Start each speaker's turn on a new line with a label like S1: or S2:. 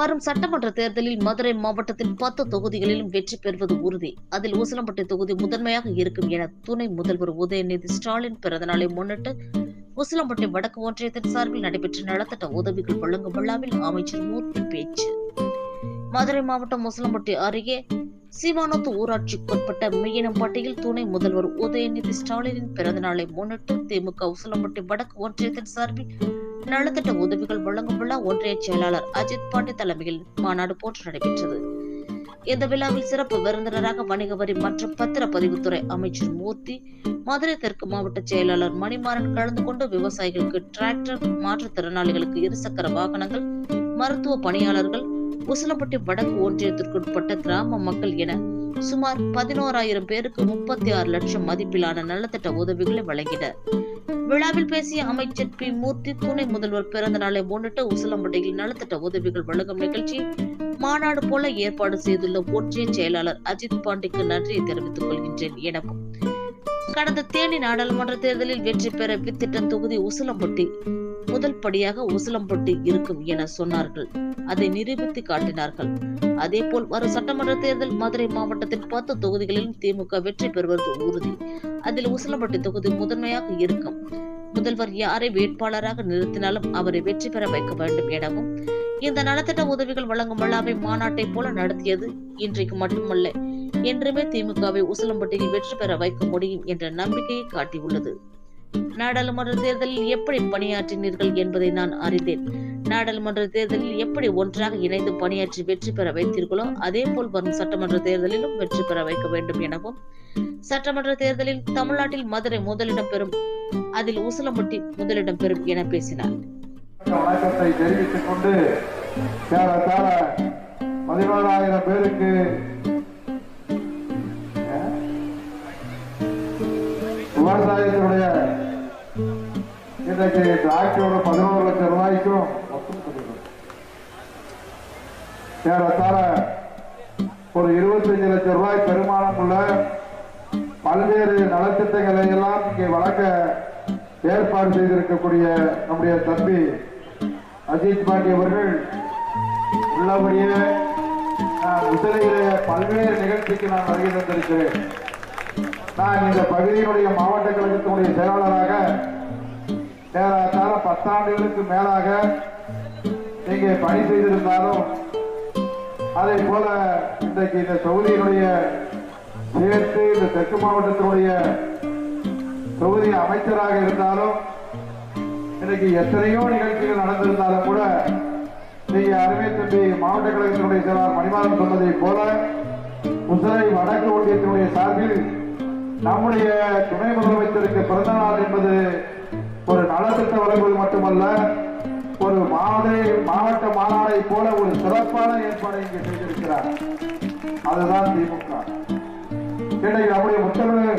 S1: வரும் சட்டமன்ற தேர்தலில் மதுரை மாவட்டத்தில் பத்து தொகுதிகளிலும் வெற்றி பெறுவது உறுதி. அதில் ஊசலம்பட்டி தொகுதி முதன்மையாக இருக்கும் என துணை முதல்வர் உதயநிதி ஸ்டாலின் பிறந்தநாளை முன்னிட்டு ஊசலம்பட்டி வடக்கு ஒன்றியத்தின் சார்பில் நடைபெற்ற நலத்திட்ட உதவிகள் வழங்கும் விழாவில் அமைச்சர் மூர்த்தி பேச்சு. மதுரை மாவட்டம் உசிலம்பட்டி அருகே சீமானத்து ஊராட்சிக்குட்பட்ட மீனம்பட்டியில் துணை முதல்வர் உதயநிதி ஸ்டாலினின் பிறந்தநாளை முன்னிட்டு திமுக உசலம்பட்டி வடக்கு ஒன்றியத்தின் சார்பில் நலத்திட்ட உதவிகள் வழங்கும் விழா ஒன்றிய செயலாளர் அஜித் பாண்டி தலைமையில் மாநாடு போன்று நடைபெற்றது. இந்த விழாவில் சிறப்பு விருந்தினராக வணிக வரி மற்றும் பத்திரப்பதிவுத்துறை அமைச்சர் மூர்த்தி மதுரை தெற்கு மாவட்ட செயலாளர் மணிமாறன் கலந்து கொண்டு விவசாயிகளுக்கு டிராக்டர் மாற்றுத்திறனாளிகளுக்கு இருசக்கர வாகனங்கள் மருத்துவ பணியாளர்கள் உசிலப்பட்டி வடக்கு ஒன்றியத்திற்குட்பட்ட கிராம மக்கள் என சுமார் பதினோராயிரம் பேருக்கு முப்பத்தி ஆறு லட்சம் மதிப்பிலான நலத்திட்ட உதவிகளை வழங்கினர் விழாவில் பேசிய அமைச்சர் பி. மூர்த்தி துணை முதல்வர் பிறந்த நாளை முன்னிட்டு உசிலம்பட்டியில் நலத்திட்ட உதவிகள் வழங்கும் நிகழ்ச்சி மாநாடு போல ஏற்பாடு செய்துள்ள ஒன்றிய செயலாளர் அஜித் பாண்டிக்கு நன்றியை தெரிவித்துக் கொள்கின்றேன் எனவும். கடந்த தேனி நாடாளுமன்ற தேர்தலில் வெற்றி பெற வித்திட்ட தொகுதி உசிலம்பட்டி. முதல் படியாக உசலம்பட்டு இருக்கும் என சொன்னார்கள். அதை நிரூபித்து காட்டினார்கள். அதே போல் வரும் சட்டமன்ற தேர்தல் மதுரை மாவட்டத்தின் பத்து தொகுதிகளிலும் திமுக வெற்றி பெறுவது உறுதி. அதில் உசலம்பட்டு தொகுதி முதன்மையாக இருக்கும். முதல்வர் யாரை வேட்பாளராக நிறுத்தினாலும் அவரை வெற்றி பெற வைக்க வேண்டும் எனவும் இந்த நலத்திட்ட உதவிகள் வழங்கும் விழாவை மாநாட்டை போல நடத்தியது இன்றைக்கு மட்டுமல்ல. என்றுமே திமுகவை உசலம்பட்டியில் வெற்றி பெற வைக்க முடியும் என்ற நம்பிக்கையை காட்டியுள்ளது. நாடாளுமன்ற தேர்தலில் எப்படி பணியாற்றினீர்கள் என்பதை நான் அறிந்தேன். நாடாளுமன்ற தேர்தலில் எப்படி ஒன்றாக இணைந்து பணியாற்றி வெற்றி பெற வைத்தீர்களோ அதே போல் வரும் சட்டமன்ற தேர்தலிலும் வெற்றி பெற வைக்க வேண்டும் எனவும் சட்டமன்ற தேர்தலில் தமிழ்நாட்டில் மதுரை முதலிடம் பெறும் அதில் உசலம்பட்டி முதலிடம் பெறும் என பேசினார்.
S2: வணக்கத்தை தெரிவித்துக் கொண்டு பதினோராயிரம் பேருக்கு விவசாயத்தினுடைய இன்றைக்கு டிராக்டரோட பதினோரு லட்சம் ரூபாய்க்கும் மொத்தம் ஏறத்தாழ ஒரு இருபத்தஞ்சு லட்சம் ரூபாய் பெருமானம் உள்ள பல்வேறு நலத்திட்டங்களை எல்லாம் இங்கே வழங்க ஏற்பாடு செய்திருக்கக்கூடிய நம்முடைய தம்பி அஜித் பாண்டி அவர்கள் உள்ளபடியே நான் உசிலையிலே பல்வேறு நிகழ்ச்சிக்கு நான் வருகை தந்திருக்கிறேன். நான் இந்த பகுதியினுடைய மாவட்ட கழகத்தினுடைய செயலாளராக ஏறத்தாழ பத்தாண்டுகளுக்கு மேலாக இங்கே பணி செய்திருந்தாலும் அதே போல இன்றைக்கு இந்த தொகுதியினுடைய சேர்த்து இந்த தெற்கு மாவட்டத்தினுடைய தொகுதி அமைச்சராக இருந்தாலும் இன்னைக்கு எத்தனையோ நிகழ்ச்சிகள் நடந்திருந்தாலும் கூட நீங்க அருமை தம்பி மாவட்ட கழகத்தினுடைய செயலாளர் மணிமாறன் சொன்னதை போல முசலை வடக்கு ஒன்றியத்தினுடைய சார்பில் நம்முடைய துணை முதலமைச்சருக்கு பிறந்த நாள் என்பது ஒரு நலத்திட்ட வழங்குவது மட்டுமல்ல ஒரு மாதிரி மாவட்ட மாநாடை போல ஒரு சிறப்பான ஏற்பாடை இங்கே செய்திருக்கிறார். அதுதான் திமுக. இன்றைக்கு நம்முடைய முத்தமிழ்